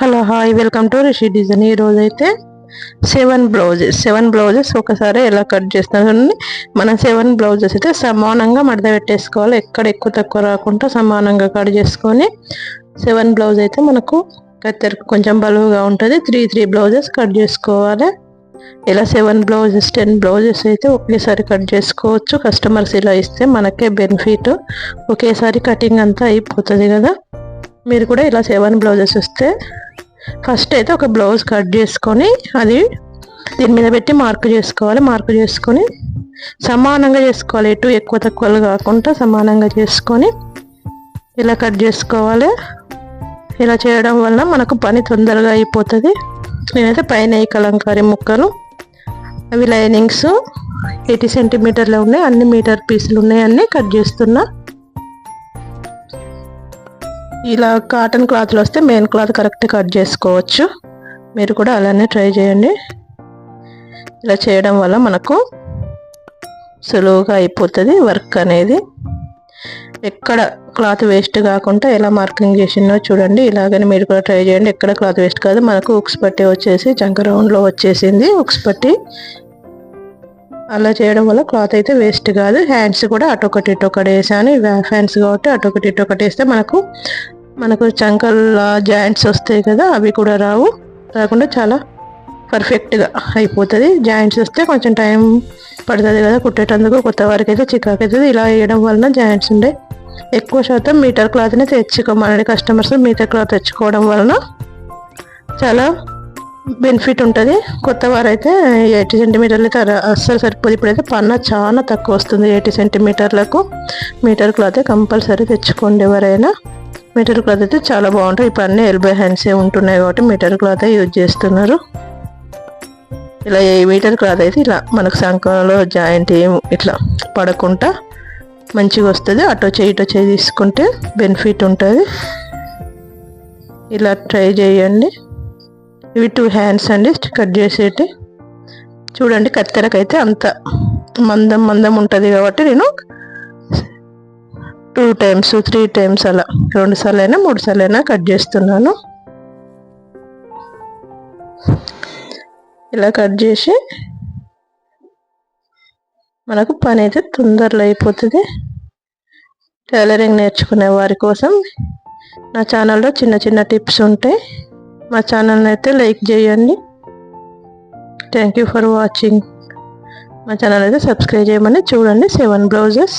Hello hi welcome to Rishi design. ఈ రోజు అయితే సెవెన్ బ్లౌజెస్ సెవెన్ బ్లౌజెస్ ఒకసారి ఎలా కట్ చేస్తాను మనం సెవెన్ బ్లౌజెస్ అయితే సమానంగా మడత పెట్టేసుకోవాలి. ఎక్కడ ఎక్కువ తక్కువ రాకుండా సమానంగా కట్ చేసుకొని సెవెన్ బ్లౌజ్ అయితే మనకు కత్తెరకు కొంచెం బలువుగా ఉంటుంది. త్రీ త్రీ బ్లౌజెస్ కట్ చేసుకోవాలి. ఇలా సెవెన్ బ్లౌజెస్ టెన్ బ్లౌజెస్ అయితే ఒకేసారి కట్ చేసుకోవచ్చు. కస్టమర్స్ ఇలా ఇస్తే మనకే బెనిఫిట్. ఒకేసారి కటింగ్ అంతా అయిపోతుంది కదా. మీరు కూడా ఇలా సెవెన్ బ్లౌజెస్ వస్తే ఫస్ట్ అయితే ఒక బ్లౌజ్ కట్ చేసుకొని అది దీని మీద పెట్టి మార్క్ చేసుకోవాలి. మార్క్ చేసుకొని సమానంగా చేసుకోవాలి. ఎటు ఎక్కువ తక్కువలు కాకుండా సమానంగా చేసుకొని ఇలా కట్ చేసుకోవాలి. ఇలా చేయడం వల్ల మనకు పని తొందరగా అయిపోతుంది. నేనైతే పైన ఈ కలంకారీ ముక్కలు అవి లైనింగ్స్ ఎయిటీ సెంటీమీటర్లో ఉన్నాయి. అన్ని మీటర్ పీసులు ఉన్నాయి. అన్నీ కట్ చేస్తున్నా. ఇలా కాటన్ క్లాత్లు వస్తే మెయిన్ క్లాత్ కరెక్ట్ కట్ చేసుకోవచ్చు. మీరు కూడా అలానే ట్రై చేయండి. ఇలా చేయడం వల్ల మనకు సులువుగా అయిపోతుంది వర్క్ అనేది. ఎక్కడ క్లాత్ వేస్ట్ కాకుండా ఎలా మార్కింగ్ చేసిందో చూడండి. ఇలాగని మీరు కూడా ట్రై చేయండి. ఎక్కడ క్లాత్ వేస్ట్ కాదు మనకు ఉక్స్ పట్టి వచ్చేసి జంక రౌండ్లో వచ్చేసింది. ఉక్స్ పట్టి అలా చేయడం వల్ల క్లాత్ అయితే వేస్ట్ కాదు. హ్యాండ్స్ కూడా అటొకటి ఇటొకటి వేసాను. ఫ్యాన్స్ కాబట్టి అటొకటి ఇటొకటి వేస్తే మనకు మనకు చంకల్ జాయింట్స్ వస్తాయి కదా అవి కూడా రావు. రాకుండా చాలా పర్ఫెక్ట్గా అయిపోతుంది. జాయింట్స్ వస్తే కొంచెం టైం పడుతుంది కదా కుట్టేటందుకు కొత్త వారికి అయితే చికాకు అవుతుంది ఇలా వేయడం వలన జాయింట్స్ ఉండే ఎక్కువ శాతం మీటర్ క్లాత్ని తెచ్చుకోమని కస్టమర్స్ మీటర్ క్లాత్ తెచ్చుకోవడం వలన చాలా బెనిఫిట్ ఉంటుంది. కొత్త వారైతే ఎయిటీ సెంటీమీటర్లు అయితే అస్సలు సరిపోదు. ఇప్పుడైతే పన్న చాలా తక్కువ వస్తుంది ఎయిటీ సెంటీమీటర్లకు. మీటర్ క్లాత్ కంపల్సరీ తెచ్చుకోండి ఎవరైనా. మీటర్ క్లాత్ అయితే చాలా బాగుంటుంది ఇప్పుడు అన్నీ ఎల్బై హ్యాండ్సే ఉంటున్నాయి కాబట్టి మీటర్ క్లాత్ యూజ్ చేస్తున్నారు. ఇలా ఏ మీటర్ క్లాత్ అయితే ఇలా మనకు సంఖంలో జాయింట్ ఏం ఇట్లా పడకుండా మంచిగా వస్తుంది. అటో చేయి ఇటో చేయి తీసుకుంటే బెనిఫిట్ ఉంటుంది. ఇలా ట్రై చేయండి. ఇవి టూ హ్యాండ్స్ అండి కట్ చేసేటి. చూడండి కత్తెరకైతే అంత మందం మందం ఉంటుంది కాబట్టి నేను టూ టైమ్స్ త్రీ టైమ్స్ అలా రెండు సార్లు అయినా మూడు సార్లు అయినా కట్ చేస్తున్నాను. ఇలా కట్ చేసి మనకు పని అయితే తొందరలో అయిపోతుంది. టైలరింగ్ నేర్చుకునే వారి కోసం నా ఛానల్లో చిన్న చిన్న టిప్స్ ఉంటాయి. మా ఛానల్ని అయితే లైక్ చేయండి. థ్యాంక్ యూ ఫర్ వాచింగ్ మా ఛానల్ అయితే సబ్స్క్రైబ్ చేయమని చూడండి. Seven blouses